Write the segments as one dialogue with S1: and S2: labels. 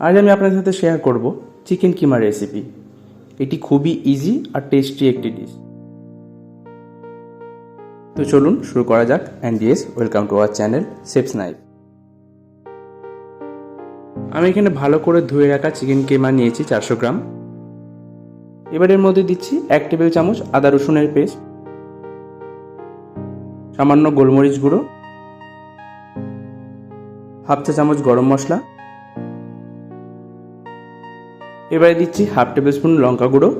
S1: আজ আমি আপনাদের সাথে শেয়ার করব চিকেন কিমা রেসিপি এটি খুবই ইজি আর টেস্টি একটি ডিশ তো চলুন শুরু করা যাক। And yes welcome to our channel chef's knife আমি এখানে ভালো করে ধুয়ে রাখা চিকেন কিমা নিয়েছি চারশো গ্রাম। এবার এর মধ্যে দিচ্ছি এক টেবিল চামচ আদা রসুনের পেস্ট। সামান্য গোলমরিচ গুঁড়ো। হাফ চা চামচ গরম মশলা। এবারে দিচ্ছি হাফ টেবিল স্পুন লঙ্কা গুঁড়ো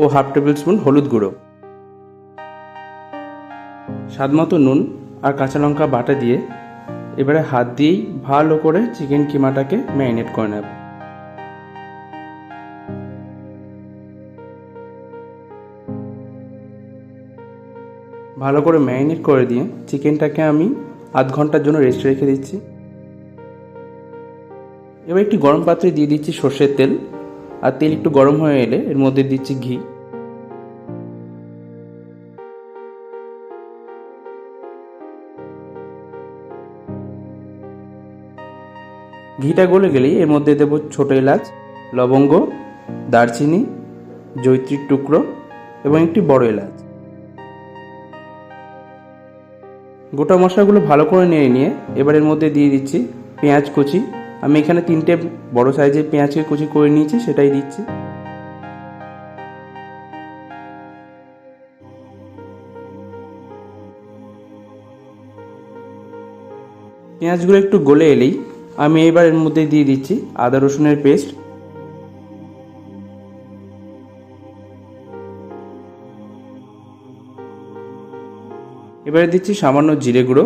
S1: ও হাফ টেবিল স্পুন হলুদ গুঁড়ো। স্বাদ মতো নুন আর কাঁচা লঙ্কা বাটা দিয়ে এবারে হাত দিয়েই ভালো করে চিকেন কিমাটাকে ম্যারিনেট করে নেব। ভালো করে ম্যারিনেট করে দিয়ে চিকেনটাকে আমি আধ ঘণ্টার জন্য রেস্ট রেখে দিচ্ছি। এবার একটি গরম পাত্রে দিয়ে দিচ্ছি সর্ষের তেল। আর তেল একটু গরম হয়ে এলে এর মধ্যে দিচ্ছি ঘি। ঘিটা গলে গেলেই এর মধ্যে দেবো ছোট এলাচ, লবঙ্গ, দারচিনি জৈত্রীর টুকরো এবং একটি বড় এলাচ। গোটা মশলাগুলো ভালো করে নিয়ে নিয়ে এবার এর মধ্যে দিয়ে দিচ্ছি পেঁয়াজ কুচি আমি এখানে তিনটে বড় সাইজের পেঁয়াজকে কুচি করে নিয়েছি, সেটাই দিচ্ছি। পেঁয়াজগুলো একটু গলে এলেই আমি এবার এর মধ্যে দিয়ে দিচ্ছি আদা রসুনের পেস্ট। এবারে দিচ্ছি সামান্য জিরে গুঁড়ো।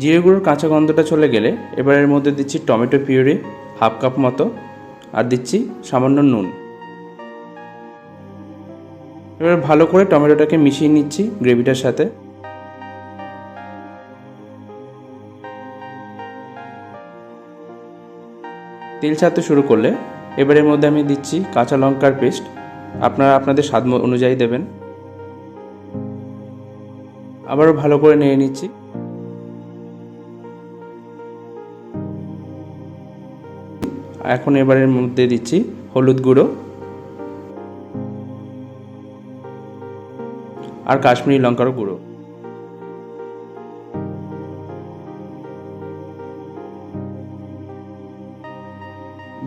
S1: জিরে গুঁড়োর কাঁচা গন্ধটা চলে গেলে এবার এর মধ্যে দিচ্ছি টমেটো পিউরি, হাফ কাপ মতো, আর দিচ্ছি সামান্য নুন। এবার ভালো করে টমেটোটাকে মিশিয়ে নিচ্ছি গ্রেভিটার সাথে। তেল ছাড়তে শুরু করলে এবার এর মধ্যে আমি দিচ্ছি কাঁচা লঙ্কার পেস্ট। আপনারা আপনাদের স্বাদ অনুযায়ী দেবেন। আবারও ভালো করে নিয়ে নিচ্ছি। এখন এবারের মধ্যে দিচ্ছি হলুদ গুঁড়ো আর কাশ্মীরি লঙ্কার গুঁড়ো।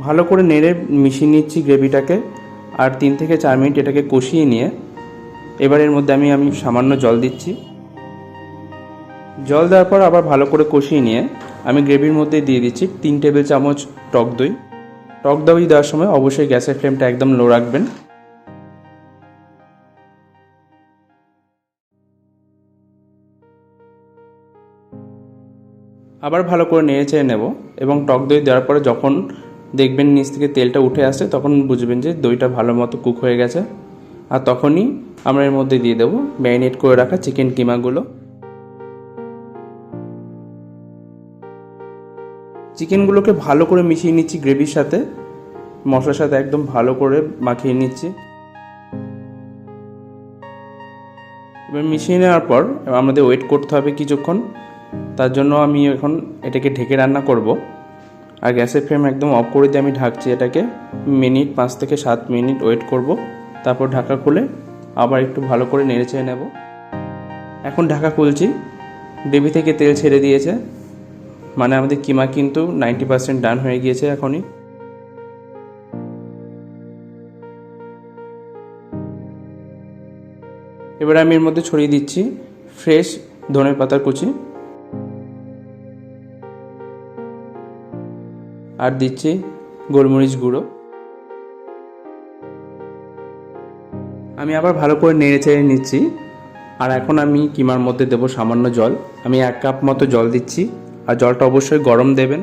S1: ভালো করে নেড়ে মিশিয়ে নিচ্ছি গ্রেভিটাকে আর তিন থেকে চার মিনিট এটাকে কষিয়ে নিয়ে এবার এর মধ্যে আমি আমি সামান্য জল দিচ্ছি। জল দেওয়ার পর আবার ভালো করে কষিয়ে নিয়ে আমি গ্রেভির মধ্যে দিয়ে দিচ্ছি তিন টেবিল চামচ টক দই। টক দই দেওয়ার সময় অবশ্যই গ্যাসের ফ্লেমটা একদম লো রাখবেন। আবার ভালো করে নেড়ে চেড়ে নেব এবং টক দই দেওয়ার পরে যখন দেখবেন নিচ থেকে তেলটা উঠে আসে তখন বুঝবেন যে দইটা ভালো মতো কুক হয়ে গেছে। আর তখনই আমরা এর মধ্যে দিয়ে দেবো ম্যারিনেট করে রাখা চিকেন কিমাগুলো। চিকেনগুলোকে ভালো করে মিশিয়ে নিচ্ছি গ্রেভির সাথে। মশলার সাথে একদম ভালো করে মাখিয়ে নিচ্ছি। এবার মিশিয়ে নেওয়ার পর আমাদের ওয়েট করতে হবে কিছুক্ষণ। তার জন্য আমি এখন এটাকে ঢেকে রান্না করব। আর গ্যাসের ফ্লেম একদম অফ করে দিয়ে আমি ঢাকছি এটাকে। মিনিট পাঁচ থেকে সাত মিনিট ওয়েট করব। তারপর ঢাকা খুলে আবার একটু ভালো করে নেড়ে চেড়ে নেব। এখন ঢাকা খুলছি। গ্রেভি থেকে তেল ছেড়ে দিয়েছে। মানে আমাদের কিমা কিন্তু নাইনটি পার্সেন্ট ডান হয়ে গিয়েছে এখনই। এবার আমি এর মধ্যে ছড়িয়ে দিচ্ছি ফ্রেশ ধনের পাতার কুচি। আর দিচ্ছি গোলমরিচ গুঁড়ো। আমি আবার ভালো করে নেড়ে চেড়ে নিচ্ছি। আর এখন আমি কিমার মধ্যে দেবো সামান্য জল। আমি এক কাপ মতো জল দিচ্ছি। আর জলটা অবশ্যই গরম দেবেন।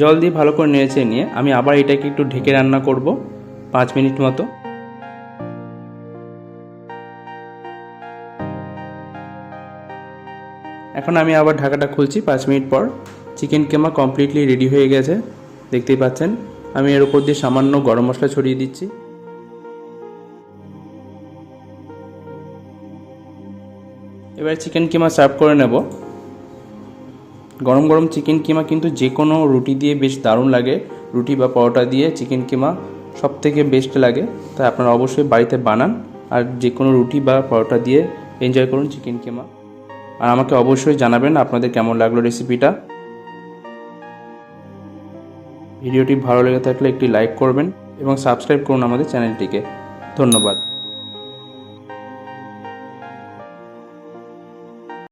S1: জল দিয়ে ভালো করে নেড়েছে নিয়ে আমি আবার এটাকে একটু ঢেকে রান্না করব, পাঁচ মিনিট মতো। এখন আমি আবার ঢাকাটা খুলছি পাঁচ মিনিট পর। চিকেন কেমা কমপ্লিটলি রেডি হয়ে গেছে, দেখতেই পাচ্ছেন। আমি এর উপর দিয়ে সামান্য গরম মশলা ছড়িয়ে দিচ্ছি। এবার চিকেন কিমা সার্ভ করে নেব। গরম গরম চিকেন কিমা কিন্তু যে কোনো রুটি দিয়ে বেশ দারুণ লাগে। রুটি বা পরোটা দিয়ে চিকেন কিমা সব থেকে বেস্ট লাগে। তাই আপনারা অবশ্যই বাড়িতে বানান আর যে কোনো রুটি বা পরোটা দিয়ে এনজয় করুন চিকেন কিমা। আর আমাকে অবশ্যই জানাবেন আপনাদের কেমন লাগল রেসিপিটা ভিডিওটি ভালো লেগে থাকলে একটি লাইক করবেন এবং সাবস্ক্রাইব করুন আমাদের চ্যানেলটিকে ধন্যবাদ।